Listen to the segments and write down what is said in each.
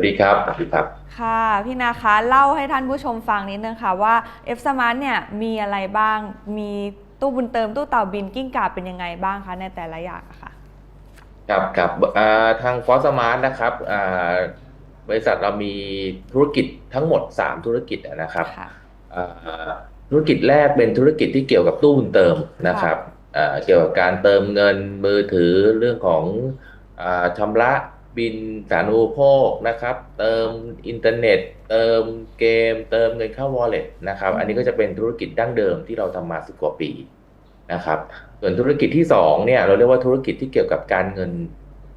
วัสดีครับสวัสดีครับ ค่ะ พี่นาคะเล่าให้ท่านผู้ชมฟังนิดนึงค่ะว่า F Smart เนี่ยมีอะไรบ้าง มีตู้บุญเติมตู้เต่าบินกิ้งก่าเป็นยังไงบ้างคะในแต่ละอย่างอะค่ะครับครับอ่าทางฟอสมาร์ทนะครับอ่าบริษัทเรามีธุรกิจทั้งหมด 3 ธุรกิจนะครับค่ะอ่าธุรกิจแรกเป็นธุรกิจที่เกี่ยวกับตู้บุญเติมนะครับอ่าเกี่ยวกับการเติมเงินมือถือเรื่องของอาชำระ บินสาธารณูปโภคนะครับ เติมอินเทอร์เน็ต เติมเกม เติมเงินเข้า wallet นะครับ อันนี้ก็จะเป็นธุรกิจดั้งเดิมที่เราทำมาสิบกว่าปีนะครับ ส่วนธุรกิจที่สองเนี่ยเราเรียกว่าธุรกิจที่เกี่ยวกับการเงิน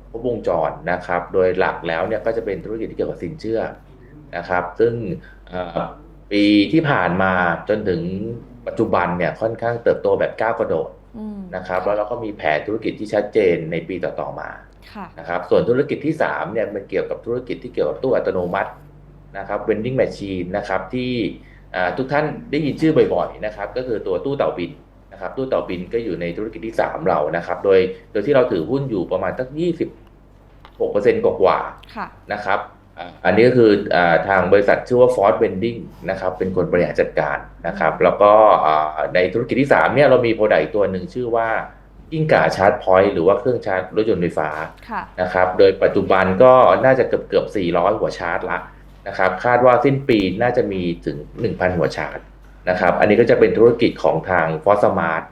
ครบวงจรนะครับ โดยหลักแล้วเนี่ยก็จะเป็นธุรกิจที่เกี่ยวกับสินเชื่อนะครับ ซึ่งเอ่อปีที่ผ่านมาจนถึงปัจจุบันเนี่ยค่อนข้างเติบโตแบบก้าวกระโดดอืมนะครับ แล้วเราก็มีแผนธุรกิจที่ชัดเจนในปีต่อๆมาค่ะ นะครับส่วนธุรกิจที่3เนี่ยมันเกี่ยวกับธุรกิจที่เกี่ยวกับตู้อัตโนมัตินะครับ vending machine นะครับที่ทุกท่านได้ยินชื่อบ่อยๆนะครับก็คือตัวตู้เต่าบินนะครับตู้เต่าบินก็อยู่ในธุรกิจที่ 3 เรานะครับ โดยโดยที่เราถือหุ้นอยู่ประมาณสัก 26%กว่าๆค่ะนะครับอันนี้ก็คืออทางบริษัทชื่อว่า Ford Vending นะครับเป็นคนบริหารจัดการนะครับ แล้วก็ในธุรกิจที่3เนี่ยเรามีโปรดักต์ตัวหนึ่งชื่อว่า กิ้งก่าชาร์จพอยต์หรือว่าเครื่องชาร์จรถยนต์ไฟฟ้าค่ะนะครับ โดยปัจจุบันก็น่าจะเกือบเกือบ 400 หัวชาร์จละนะครับ คาดว่าสิ้นปีน่าจะมีถึง 1,000 หัวชาร์จนะครับ อันนี้ก็จะเป็นธุรกิจของทาง f o r s m a r t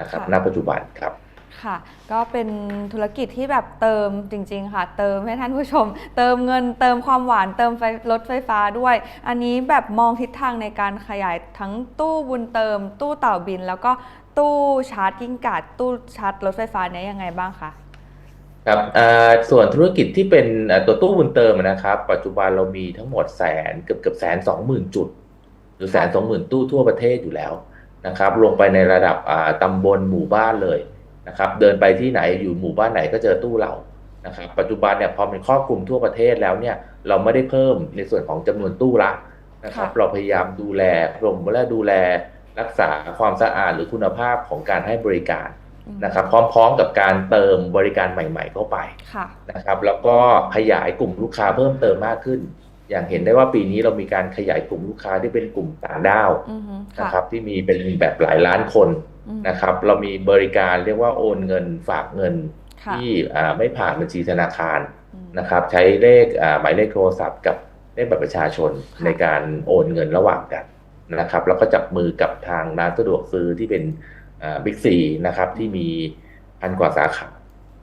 นะครับค่ะณปัจจุบันครับ ค่ะ ก็เป็นธุรกิจที่แบบเติมจริง ๆ ค่ะ เติมให้ท่านผู้ชม เติมเงินเติมความหวานเติมไฟรถไฟฟ้าด้วย อันนี้แบบมองทิศทางในการขยายทั้งตู้บุญเติม ตู้เต่าบิน แล้วก็ตู้ชาร์จกิ้งก่าตู้ชาร์จรถไฟฟ้าเนี้ยยังไงบ้างคะครับส่วนธุรกิจที่เป็นตัวตู้บุญเติมนะครับ ปัจจุบันเรามีทั้งหมดแสนเกือบเกือบแสนสองหมื่นจุด หรือแสนสองหมื่นตู้ทั่วประเทศอยู่แล้วนะครับ ลงไปในระดับตำบลหมู่บ้านเลย นะครับเดินไปที่ไหนอยู่หมู่บ้านไหนก็เจอตู้เรานะครับปัจจุบันเนี่ยพอมันครอบคลุมทั่วประเทศแล้วเนี่ยเราไม่ได้เพิ่มในส่วนของจำนวนตู้ละนะครับค่ะเราพยายามดูแลรวมและดูแลรักษาความสะอาดหรือคุณภาพของการให้บริการอืมนะครับพร้อมๆกับการเติมบริการใหม่ ๆ เข้าไปค่ะนะครับแล้วก็ขยายกลุ่มลูกค้าเพิ่มเติมมากขึ้น อย่างเห็นได้ว่าปีนี้เรามีการขยายกลุ่มลูกค้าที่เป็นกลุ่มต่างด้าวอือฮึนะครับที่มีเป็นแบบหลายล้านคนอืมนะครับ เรามีบริการเรียกว่าโอนเงินฝากเงินค่ะที่อ่าไม่ผ่านบัญชีธนาคารอืมนะครับ ใช้เลขอ่าหมายเลขโทรศัพท์กับเลขบัตรประชาชนค่ะในการโอนเงินระหว่างกันนะครับ แล้วก็จับมือกับทางร้านสะดวกซื้อที่เป็นบิ๊กซีนะครับที่มีพันกว่าสาขา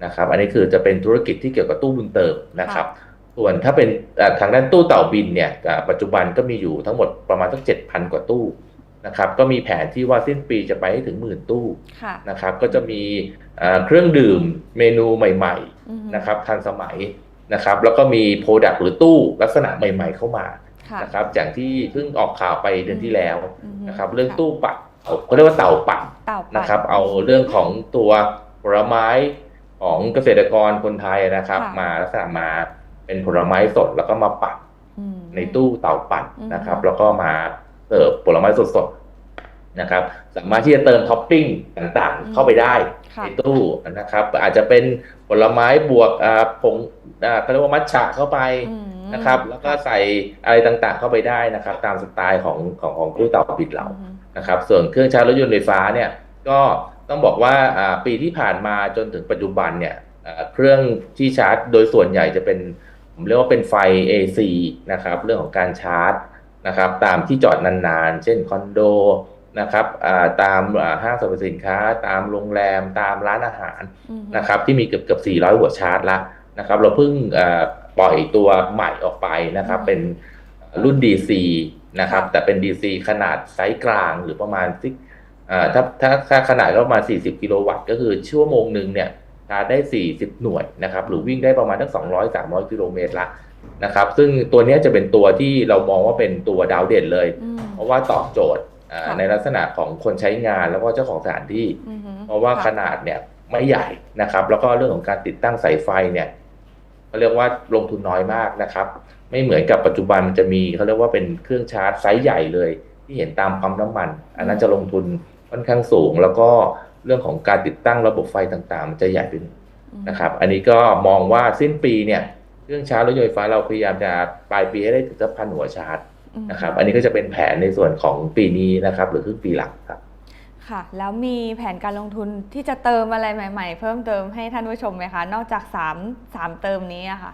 นะครับ อันนี้คือจะเป็นธุรกิจที่เกี่ยวกับตู้บุญเติมนะครับ ส่วนถ้าเป็นอ่าทางด้านตู้เต่าบินเนี่ยอ่าปัจจุบันก็มีอยู่ทั้งหมดประมาณสักเจ็ดพันกว่าตู้นะครับก็มีแผนที่ว่าสิ้นปีจะไปให้ถึงหมื่นตู้ค่ะนะครับก็จะมีอ่าเครื่องดื่มเมนูใหม่อือฮึๆนะครับทันสมัยนะครับแล้วก็มีโปรดักต์หรือตู้ลักษณะใหม่ ๆ เข้ามาค่ะนะครับอย่างที่เพิ่งออกข่าวไปเดือนที่แล้วอือฮึนะครับเรื่องตู้ปัดเขาเรียกว่าเต่าปัดเต่าปั่นะครับเอาเรื่องของตัวผลไม้ของเกษตรกรคนไทยนะครับค่ะมาลักษณะมา เป็นผลไม้สดแล้วก็มาปัดอืมในตู้เตาปั่นอืมนะครับ แล้วก็มาเสิร์ฟผลไม้สดๆนะครับ สามารถที่จะเติมท็อปปิ้งต่างๆ เข้าไปได้ค่ะในตู้นะครับ อาจจะเป็นผลไม้บวกอ่าผงอ่าเขาเรียกว่ามัทฉะเข้าไปอืมนะครับ แล้วก็ใส่อะไรต่างๆ เข้าไปได้นะครับ ตามสไตล์ของของของตู้เตาปิดเราอืมนะครับ ส่วนเครื่องชาร์จรถยนต์ไฟฟ้าเนี่ย ก็ต้องบอกว่าอ่าปีที่ผ่านมาจนถึงปัจจุบันเนี่ยอ่าเครื่องที่ชาร์จโดยส่วนใหญ่จะเป็น ผมเรียกว่าเป็นไฟ AC นะครับ เรื่องของการชาร์จนะครับ ตามที่จอดนานๆ เช่นคอนโดนะครับอ่าตามอ่าห้างสรรพสินค้า ตามโรงแรมตามร้านอาหารอืมนะครับ ที่มีเกือบเกือบ400 หัวชาร์จละนะครับ เราเพิ่งอ่าปล่อยตัวใหม่ออกไปนะครับ เป็นรุ่น DC นะครับ แต่เป็น DC ขนาดไซส์กลางหรือประมาณซิอ่าถ้าถ้าถ้าขนาดก็ประมาณ 40 กิโลวัตต์ ก็คือชั่วโมงหนึ่งเนี่ย ชาร์จได้ 40 หน่วยนะครับหรือวิ่งได้ประมาณทั้ง200-300 กิโลเมตรละนะครับซึ่งตัวเนี้ยจะเป็นตัวที่เรามองว่าเป็นตัวดาวเด่นเลยอืมเพราะว่าตอบโจทย์อ่าค่ะในลักษณะของคนใช้งานแล้วก็เจ้าของสถานที่อือฮึเพราะว่าค่ขนาดเนี่ยไม่ใหญ่นะครับ แล้วก็เรื่องของการติดตั้งสายไฟเนี่ยเขาเรียกว่าลงทุนน้อยมากนะครับ ไม่เหมือนกับปัจจุบันมันจะมีเขาเรียกว่าเป็นเครื่องชาร์จไซส์ใหญ่เลย ที่เห็นตามปั๊มน้ำมัน อันนั้นจะลงทุนค่อนข้างสูง แล้วก็ เรื่องของการติดตั้งระบบไฟต่างๆ มันจะใหญ่ขึ้นอืมนะครับ อันนี้ก็มองว่าสิ้นปีเนี่ยเครื่องชาร์จรถยนต์ไฟฟ้าเราพยายามจะปลายปีให้ได้ถึงสักพันหัวชาร์จนะครับ อันนี้ก็จะเป็นแผนในส่วนของปีนี้นะครับ หรือครึ่งปีหลังครับ ค่ะ แล้วมีแผนการลงทุนที่จะเติมอะไรใหม่ ๆ เพิ่มเติมให้ท่านผู้ชมไหมคะ นอกจาก3 3เติมนี้อะค่ะ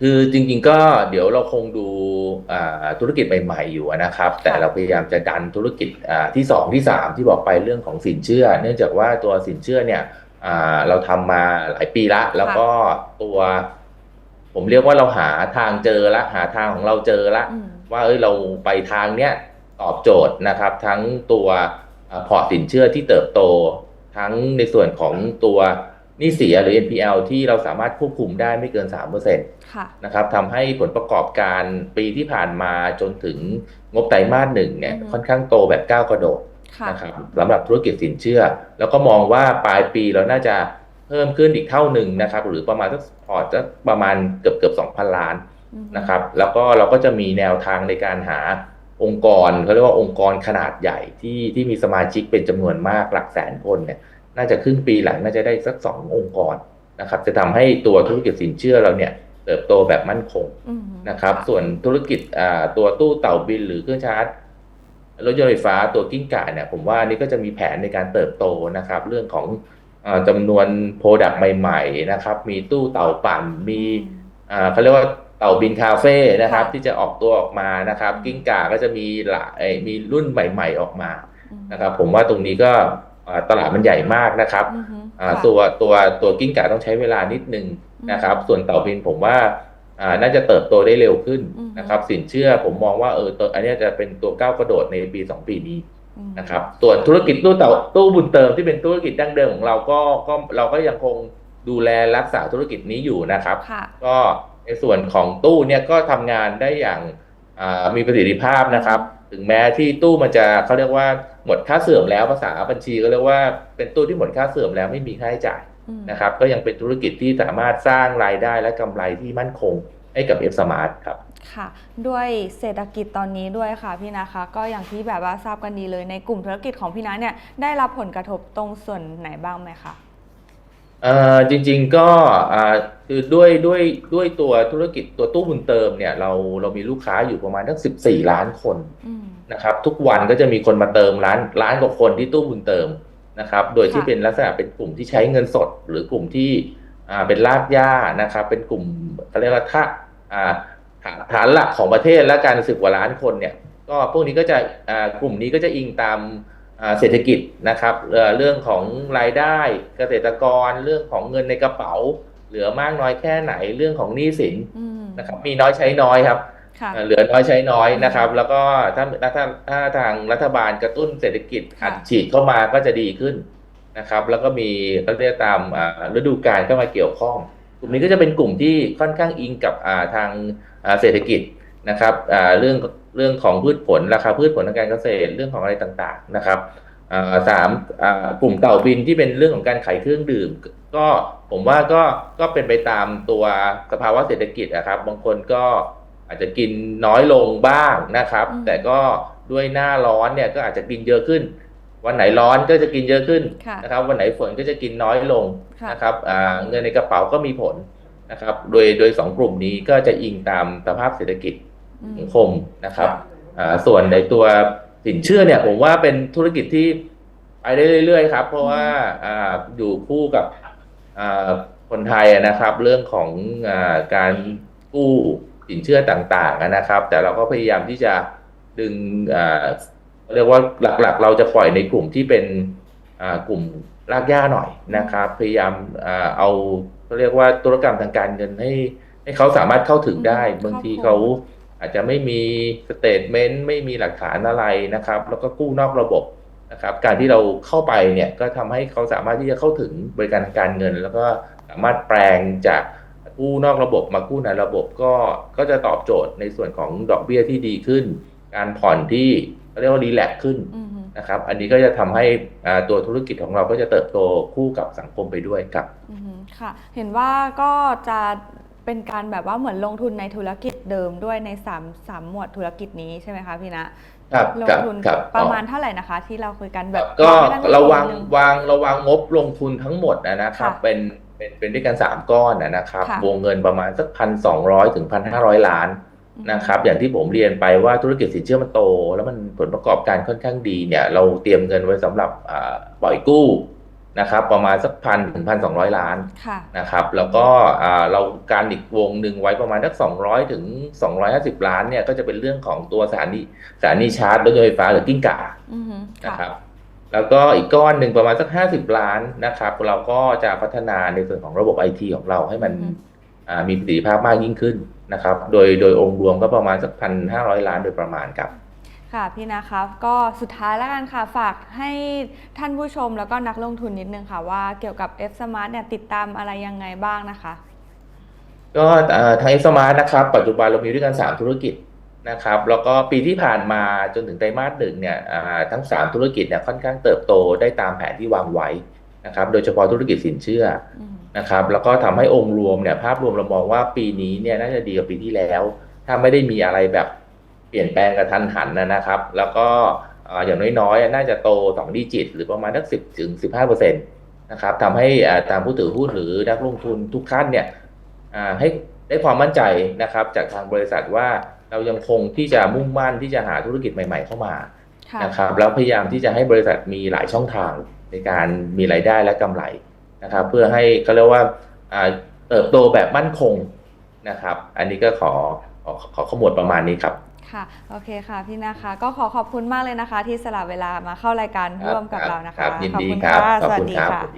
คือจริงๆก็เดี๋ยวเราคงดูอ่าธุรกิจใหม่ๆอยู่นะครับ แต่เราพยายามจะดันธุรกิจอ่าที่สองที่สามที่บอกไปเรื่องของสินเชื่อ เนื่องจากว่าตัวสินเชื่อเนี่ยอ่าเราทำมาหลายปีละ แล้วก็ตัว ผมเรียกว่าเราหาทางเจอละหาทางของเราเจอละอืมว่าเอ้ยเราไปทางเนี้ยตอบโจทย์นะครับ ทั้งตัวอ่าพอร์ตสินเชื่อที่เติบโต ทั้งในส่วนของตัวห นี้เสียหรือ NPL ที่เราสามารถควบคุมได้ไม่เกิน3%ค่ะนะครับทำให้ผลประกอบการปีที่ผ่านมาจนถึงงบไตรมาสหนึ่งเนี่ยอือฮึค่อนข้างโตแบบก้าวกระโดดค่ะนะครับสำหรับธุรกิจสินเชื่อ แล้วก็มองว่าปลายปีเราน่าจะเพิ่มขึ้นอีกเท่าหนึ่งนะครับ หรือประมาณสักพอร์ตจะประมาณเกือบเกือบสองพันล้านอืมนะครับ แล้วก็เราก็จะมีแนวทางในการหาองค์กรเขาเรียกว่าองค์กรขนาดใหญ่ที่ที่มีสมาชิกเป็นจำนวนมากหลักแสนคนเนี่ย น่าจะครึ่งปีหลังน่าจะได้สักสององค์กรนะครับ จะทำให้ตัวธุรกิจสินเชื่อเราเนี่ยเติบโตแบบมั่นคงอืมนะครับ ส่วนธุรกิจอ่าตัวตู้เต่าบินหรือเครื่องชาร์จรถยนต์ไฟฟ้าตัวกิ้งก่าเนี่ยผมว่านี่ก็จะมีแผนในการเติบโตนะครับ เรื่องของอาจำนวนโปรดักต์ใหม่ ๆ นะครับ มีตู้เต่าปั่นมีอ่าเขาเรียกว่าเต่าบินคาเฟ่นะครับค่ะที่จะออกตัวออกมานะครับอืมกิ้งก่าก็จะมีหลายมีรุ่นใหม่ ๆ ออกมาอืมนะครับ ผมว่าตรงนี้ก็อ่า ตลาดมันใหญ่มากนะครับอือฮึอ่าค่ะตัวตัวตัวกิ้งก่าต้องใช้เวลานิดนึงอืมนะครับ ส่วนเต่าบินผมว่าอ่าน่าจะเติบโตได้เร็วขึ้นอืมนะครับ สินเชื่อผมมองว่าเออตัวอันเนี้ยจะเป็นตัวก้าวกระโดดในปีสองปีนี้อืมนะครับ ส่วนธุรกิจตู้เต่าตู้บุญเติมที่เป็นธุรกิจดั้งเดิมของเราก็ก็เราก็ยังคงดูแลรักษาธุรกิจนี้อยู่นะครับค่ะก็ในส่วนของตู้เนี่ยก็ทำงานได้อย่างอ่ามีประสิทธิภาพนะครับ ถึงแม้ที่ตู้มันจะเขาเรียกว่า หมดค่าเสื่อมแล้วภาษาบัญชีก็เรียกว่าเป็นตู้ที่หมดค่าเสื่อมแล้วไม่มีค่าใช้จ่ายอืมนะครับ ก็ยังเป็นธุรกิจที่สามารถสร้างรายได้และกำไรที่มั่นคงให้กับ F Smart ครับค่ะด้วยเศรษฐกิจตอนนี้ด้วยค่ะพี่นะคะ ก็อย่างที่แบบว่าทราบกันดีเลยในกลุ่มธุรกิจของพี่นะเนี่ยได้รับผลกระทบตรงส่วนไหนบ้างไหมคะ เอ่อจริงๆก็อ่าคือด้วยด้วยด้วยตัวธุรกิจตัวตู้บุญเติมเนี่ยเราเรามีลูกค้าอยู่ประมาณทั้ง14 ล้านคนอืม นะครับ ทุกวันก็จะมีคนมาเติมล้านล้านกว่าคนที่ตู้บุญเติมนะครับ โดยที่ค่ะ เป็นลักษณะเป็นกลุ่มที่ใช้เงินสด หรือกลุ่มที่อ่าเป็นรากหญ้านะครับ เป็นกลุ่มเขาเรียกว่าถ้าอ่าฐานฐานหลักของประเทศและการสึกว่าล้านคนเนี่ย ก็พวกนี้ก็จะอ่ากลุ่มนี้ก็จะอิงตามอ่า เศรษฐกิจนะครับเอ่อเรื่องของรายได้เกษตรกรเรื่องของเงินในกระเป๋า เหลือมากน้อยแค่ไหนเรื่องของหนี้สินอืมนะครับมีน้อยใช้น้อยครับค่ะเอ่อเหลือน้อยใช้น้อยนะครับ แล้วก็ถ้าถ้าถ้าถ้าทางรัฐบาลกระตุ้นเศรษฐกิจค่ะอัดฉีดเข้ามาก็จะดีขึ้นนะครับ แล้วก็มีเขาเรียกตามอ่าฤดูกาลเข้ามาเกี่ยวข้อง กลุ่มนี้ก็จะเป็นกลุ่มที่ค่อนข้างอิงกับอ่าทางอ่าเศรษฐกิจนะครับอ่าเรื่อง เรื่องของพืชผลราคาพืชผลทางการเกษตรเรื่องของอะไรต่างๆนะครับอ่าสามอ่ากลุ่มเต่าบินที่เป็นเรื่องของการขายเครื่องดื่ม ก็ผมว่าก็ก็เป็นไปตามตัวสภาวะเศรษฐกิจนะครับ บางคนก็อาจจะกินน้อยลงบ้างนะครับอืมแต่ก็ด้วยหน้าร้อนเนี่ยก็อาจจะกินเยอะขึ้น วันไหนร้อนก็จะกินเยอะขึ้นค่ะนะครับ วันไหนฝนก็จะกินน้อยลงค่ะนะครับอ่าเงินในกระเป๋าก็มีผลนะครับ โดยโดยสองกลุ่มนี้ก็จะอิงตามสภาพเศรษฐกิจ อืมสังคมนะครับอ่าส่วนในตัวสินเชื่อเนี่ยผมว่าเป็นธุรกิจที่ไปได้เรื่อยๆครับ เพราะว่าอ่าอยู่คู่กับอ่าคนไทยอะนะครับ เรื่องของอาการกู้สินเชื่อต่างๆอะนะครับ แต่เราก็พยายามที่จะดึงอ่าเรียกว่าหลักๆ เราจะปล่อยในกลุ่มที่เป็นอ่ากลุ่มรากหญ้าหน่อยนะครับ พยายามอ่าเอาเขาเรียกว่าธุรกรรมทางการเงินให้ให้เขาสามารถเข้าถึงได้อืมบางทีครอบคลุมเขา อาจจะไม่มีสเตทเมนต์ไม่มีหลักฐานอะไรนะครับ แล้วก็กู้นอกระบบนะครับ การที่เราเข้าไปเนี่ยก็ทำให้เขาสามารถที่จะเข้าถึงบริการทางการเงิน แล้วก็สามารถแปลงจากกู้นอกระบบมากู้ในระบบก็ก็จะตอบโจทย์ในส่วนของดอกเบี้ยที่ดีขึ้น การผ่อนที่เรียกว่ารีแลกขึ้นนะครับ อันนี้ก็จะทำให้ตัวธุรกิจของเราก็จะเติบโตคู่กับสังคมไปด้วยครับค่ะ เห็นว่าก็จะ เป็นการแบบว่าเหมือนลงทุนในธุรกิจเดิมด้วยในสามสามหมวดธุรกิจนี้ใช่ไหมคะพี่นะครับลงครับทุนครับประมาณเท่าไหร่นะคะ ที่เราคุยกันแบบก็บอกให้ท่นผู้ชมเราวางนิดนึงวางเราวางงบลงทุนทั้งหมดนะนะครับค่ะเป็นเป็นเป็นด้วยกันสามก้อนนะนะครับค่ะวงเงินประมาณสักพันสองร้อยถึงพันห้าร้อยล้านนะครับอย่างที่ผมเรียนไปว่าธุรกิจสินเชื่อมันโต แล้วมันผลประกอบการค่อนข้างดีเนี่ย เราเตรียมเงินไว้สำหรับอ่าปล่อยกู้ นะครับประมาณสักพันถึงพันสองร้อยล้านค่ะนะครับแล้วก็อ่าเราการอีกวงหนึ่งไว้ประมาณสัก200ถึง250ล้านเนี่ยก็จะเป็นเรื่องของตัวสถานีสถานีชาร์จรถยนต์ไฟฟ้าหรือกิ้งก่าอือฮึนะคค่ะรับแล้วก็อีกก้อนหนึ่งประมาณสัก50ล้านนะครับ เราก็จะพัฒนาในส่วนของระบบไอทีของเราให้มันอือฮึอ่ามีประสิทธิภาพมากยิ่งขึ้นนะครับ โดยโดยองค์รวมก็ประมาณสักพันห้าร้อยล้านโดยประมาณครับ ค่ะพี่นะคะก็สุดท้ายแล้วกันค่ะ ฝากให้ท่านผู้ชมแล้วก็นักลงทุนนิดนึงค่ะ ว่าเกี่ยวกับ F Smart เนี่ยติดตามอะไรยังไงบ้างนะคะ ก็เอ่อทาง F Smart นะครับ ปัจจุบันเรามีด้วยกัน 3 ธุรกิจนะครับแล้วก็ปีที่ผ่านมาจนถึงไตรมาสหนึ่งเนี่ยอ่าทั้ง 3 ธุรกิจเนี่ยค่อนข้างเติบโตได้ตามแผนที่วางไว้นะครับโดยเฉพาะธุรกิจสินเชื่ออืมนะครับแล้วก็ทำให้องค์รวมเนี่ยภาพรวมเรามองว่าปีนี้เนี่ยน่าจะดีกว่าปีที่แล้ว ถ้าไม่ได้มีอะไรแบบ เปลี่ยนแปลงกระทันหันนะนะครับ แล้วก็อ่าอย่างน้อยๆ น่าจะโต2ดิจิต หรือประมาณสัก10ถึง15เปอร์เซ็นต์นะครับทำให้อ่าตามผู้ถือหุ้นหรือนักลงทุนทุกท่านเนี่ยอ่าให้ได้ความมั่นใจนะครับ จากทางบริษัทว่าเรายังคงที่จะมุ่งมั่นที่จะหาธุรกิจใหม่ ๆ เข้ามาค่ะนะครับแล้วพยายามที่จะให้บริษัทมีหลายช่องทางในการมีรายได้และกำไรนะครับ เพื่อให้เขาเรียกว่าอ่าเติบโตแบบมั่นคงนะครับ อันนี้ก็ขอขอขอขมวดประมาณนี้ครับ ค่ะ โอเคค่ะพี่นะคะ ก็ขอขอบคุณมากเลยนะคะ ที่สละเวลามาเข้ารายการร่วมกับเรานะคะครับยินดีขอบคุณครับค่ะขอบสวัสคุณดีครับค่ะ